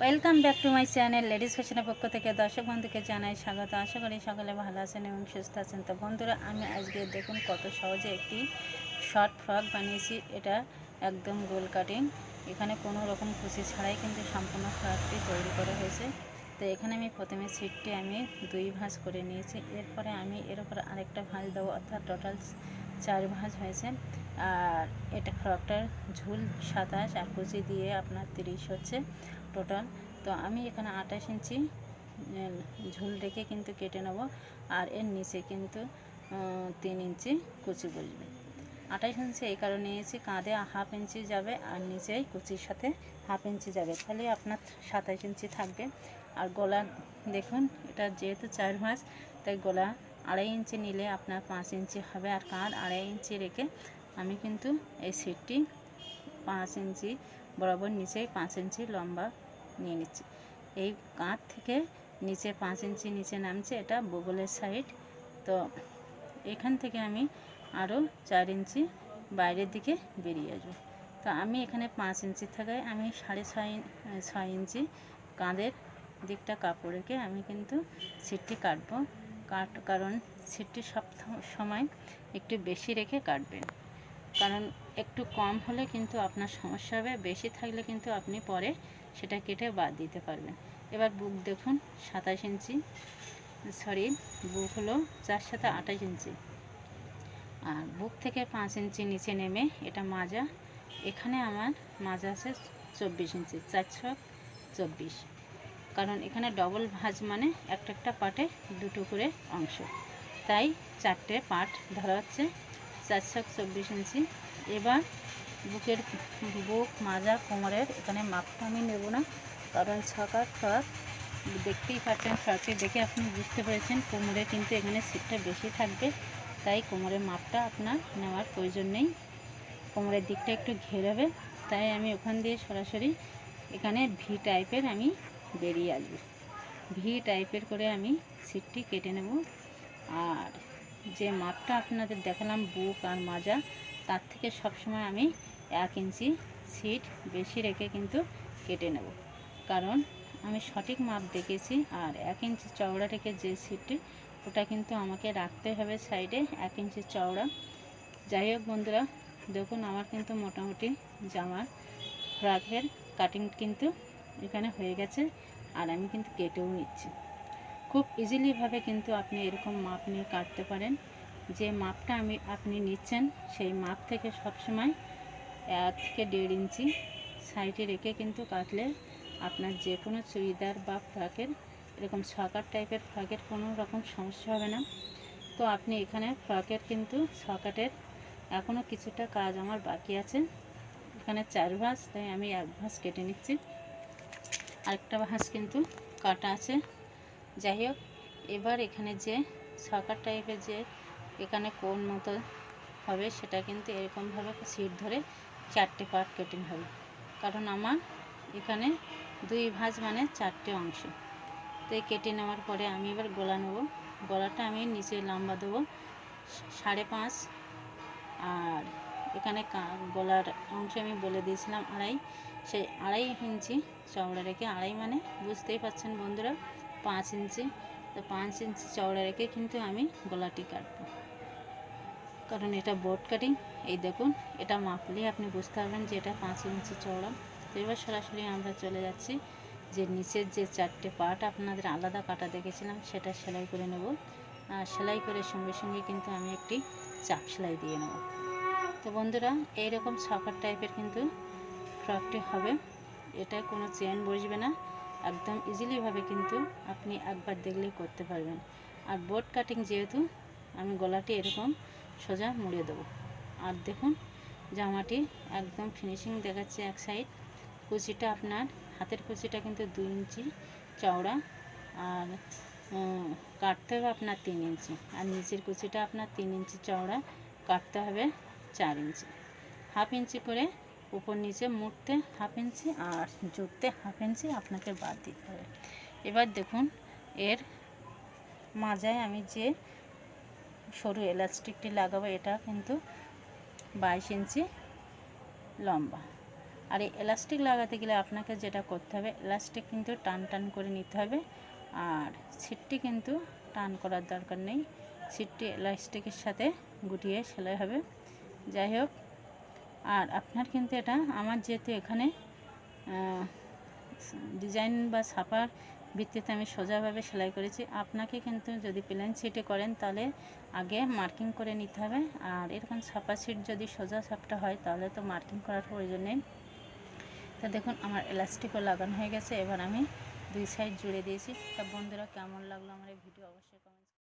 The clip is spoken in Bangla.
Welcome back to my channel ladies ফ্যাশনের পক্ষ থেকে দর্শক বন্ধুকে জানাই স্বাগত। আশা করি সকলে ভালো আছেন এবং সুস্থ আছেন। তো বন্ধুরা, আমি আজকে দেখুন কত সহজে একটি শর্ট ফ্রক বানিয়েছি। এটা একদম গোল কাটিং এখানে কোনো রকম কুচি ছাড়াই কিন্তু সম্পূর্ণ ফ্রকটি তৈরি করা হয়েছে। তো এখানে আমি প্রথমে সিটটি আমি দুই ভাঁজ করে নিয়েছি। এরপরে আমি এর উপর আরেকটা ভাঁজ দেবো, অর্থাৎ টোটাল চার ভাঁজ হয়েছে। আর এটা ফ্রকটার ঝুল সাতাশ, আর কুচি দিয়ে আপনার তিরিশ হচ্ছে। টোটাল। তো আমি এখানে আঠাশ ইঞ্চি ঝুল রেখে কিন্তু কেটে নেব। আর এর নিচে কিন্তু তিন ইঞ্চি কুচি বসবে। আঠাশ ইঞ্চি এই কারণে নিয়েছি, কাঁধে হাফ ইঞ্চি যাবে আর নিচেই কুচির সাথে হাফ ইঞ্চি যাবে। তাহলে আপনার সাতাশ ইঞ্চি থাকবে। আর গলা দেখুন, এটা যেহেতু চার ভাঁজ তাই গলা আড়াই ইঞ্চি নিলে আপনার পাঁচ ইঞ্চি হবে। আর কাঁধ আড়াই ইঞ্চি রেখে আমি কিন্তু এই সিটটি পাঁচ ইঞ্চি বরাবর নিচে পাঁচ ইঞ্চি লম্বা নিয়ে নিচ্ছি। এই কাঁধ থেকে নিচে পাঁচ ইঞ্চি নিচে নামছে, এটা বগলের সাইড তো এখান থেকে আমি আরও চার ইঞ্চি বাইরের দিকে বেরিয়ে আসব। তো আমি এখানে পাঁচ ইঞ্চি থাকায় আমি সাড়ে ছয় ছয় ইঞ্চি কাঁধের দিকটা কাপড় রেখে আমি কিন্তু সিটটি কাটবো। কাট কারণ সিটটি সব সময় একটু বেশি রেখে কাটবেন। কারণ একটু কম হলে কিন্তু আপনার সমস্যা হবে, বেশি থাকলে কিন্তু আপনি পরে সেটা কেটে বাদ দিতে পারবেন। এবার বুক দেখুন, সাতাশ ইঞ্চি। সরি বুক হলো চার সাথে আঠাশ ইঞ্চি। আর বুক থেকে পাঁচ ইঞ্চি নিচে নেমে এটা মাজা। এখানে আমার মাজা আছে চব্বিশ ইঞ্চি চারশো চব্বিশ। কারণ এখানে ডবল ভাঁজ মানে একটা একটা পার্টে দুটো করে অংশ। তাই চারটে পার্ট ধরা হচ্ছে। চারশো চব্বিশ ইঞ্চি। এবার বুকের বুক, মাজা, কোমরের, এখানে মাপটা আমি নেব না, কারণ ছকার ফ্রক দেখতেই পাচ্ছেন ফ্রকটি দেখে আপনি বুঝতে পেরেছেন, কোমরে কিন্তু এখানে সিটটা বেশি থাকবে, তাই কোমরের মাপটা আপনার নেওয়ার প্রয়োজন নেই। কোমরের দিকটা একটু ঘেরাবে তাই আমি ওখান দিয়ে সরাসরি এখানে ভি টাইপের আমি বেরিয়ে আসব। ভি টাইপের করে আমি সিটটি কেটে নেব। আর যে মাপটা আপনাদের দেখালাম বুক আর মাজা, তার থেকে সবসময় আমি এক ইঞ্চি সিট বেশি রেখে কিন্তু কেটে নেব। কারণ আমি সঠিক মাপ দেখেছি আর এক ইঞ্চি চওড়া রেখে যে সিটটি ওটা কিন্তু আমাকে রাখতে হবে সাইডে এক ইঞ্চি চওড়া। যাই হোক বন্ধুরা, দেখুন আমার কিন্তু মোটামুটি জামার ফ্রকের কাটিং কিন্তু এখানে হয়ে গেছে আর আমি কিন্তু কেটেও নিচ্ছি। খুব ইজিলিভাবে কিন্তু আপনি এরকম মাপ নিয়ে কাটতে পারেন। যে মাপটা আমি, আপনি নিচ্ছেন, সেই মাপ থেকে সবসময় এক থেকে দেড় ইঞ্চি সাইডে রেখে কিন্তু কাটলে আপনার যে কোনো চুড়িদার বা ফ্রকের, এরকম সকার টাইপের ফ্রকের কোনো রকম সমস্যা হবে না। তো আপনি এখানে ফ্রকের কিন্তু সকাটের এখনও কিছুটা কাজ আমার বাকি আছে। এখানে চার ভাঁজ, তাই আমি এক ভাঁজ কেটে নিচ্ছি। আরেকটা ভাঁজ কিন্তু কাটা আছে। যাই হোক, এবার এখানে যে সকার টাইপের যে এখানে কোন মতো হবে সেটা কিন্তু এরকমভাবে সিট ধরে চারটে পার্ট কেটিং হবে। কারণ আমার এখানে দুই ভাঁজ মানে চারটে অংশ। তো কেটে নেওয়ার পরে আমি এবার গলা নেব। গলাটা আমি নিচে লম্বা দেবো সাড়ে পাঁচ। আর এখানে গলার অংশ আমি বলে দিয়েছিলাম আড়াই। সেই আড়াই ইঞ্চি চওড়া রেখে, আড়াই মানে বুঝতেই পারছেন বন্ধুরা পাঁচ ইঞ্চি। তো পাঁচ ইঞ্চি চওড়া রেখে কিন্তু আমি গলাটি কাটবো। কারণ এটা বোর্ড কাটিং এই দেখুন, এটা মাপলে আপনি বুঝতে পারবেন যে এটা পাঁচ ইঞ্চি চওড়া। তো এবার সরাসরি আমরা চলে যাচ্ছি যে নিচের যে চারটে পার্ট আপনাদের আলাদা কাটা দেখেছিলাম, সেটা সেলাই করে নেব। আর সেলাই করে সঙ্গে সঙ্গে কিন্তু আমি একটি চাপ সেলাই দিয়ে নেব। তো বন্ধুরা, এইরকম সকার টাইপের কিন্তু ফ্রকটি হবে। এটা কোনো চেন বসবে না। একদম ইজিলিভাবে কিন্তু আপনি একবার দেখলেই করতে পারবেন। আর বোর্ড কাটিং যেহেতু, আমি গলাটি এরকম সোজা মুড়ে দেবো। আর দেখুন, জামাটি একদম ফিনিশিং দেখাচ্ছে এক সাইড কুচিটা আপনার, হাতের কুচিটা কিন্তু দুই ইঞ্চি চওড়া। আর কাটতে হবে আপনার তিন ইঞ্চি। আর নিচের কুচিটা আপনার তিন ইঞ্চি চওড়া, কাটতে হবে চার ইঞ্চি। হাফ ইঞ্চি করে উপর নিচে মুড়তে হাফ ইঞ্চি আর জুড়তে হাফ ইঞ্চি আপনাকে বাদ দিতে হবে। এবার দেখুন, এর মাজায় আমি যে সরু এলাস্টিকটি লাগাবো, এটা কিন্তু বাইশ ইঞ্চি লম্বা। আর এই এলাস্টিক লাগাতে গেলে আপনাকে যেটা করতে হবে, এলাস্টিক কিন্তু টান টান করে নিতে হবে আর ছিটটি কিন্তু টান করার দরকার নেই। ছিটটি এলাস্টিকের সাথে গুটিয়ে সেলাই হবে। যাই হোক আর আপনার কিন্তু এটা আমার যেহেতু এখানে ডিজাইন বা ছাপার ভিত্তিতে আমি সোজাভাবে সেলাই করেছি। আপনাকে কিন্তু যদি প্লেন সিটে করেন তাহলে আগে মার্কিং করে নিতে হবে। আর এরকম ছাপা সিট যদি সোজা ছাপটা হয় তাহলে তো মার্কিং করার প্রয়োজন নেই। তা দেখুন, আমার এলাস্টিকও লাগানো হয়ে গেছে। এবার আমি দুই সাইড জুড়ে দিয়েছি। তা বন্ধুরা, কেমন লাগল আমার এই ভিডিও অবশ্যই কমেন্ট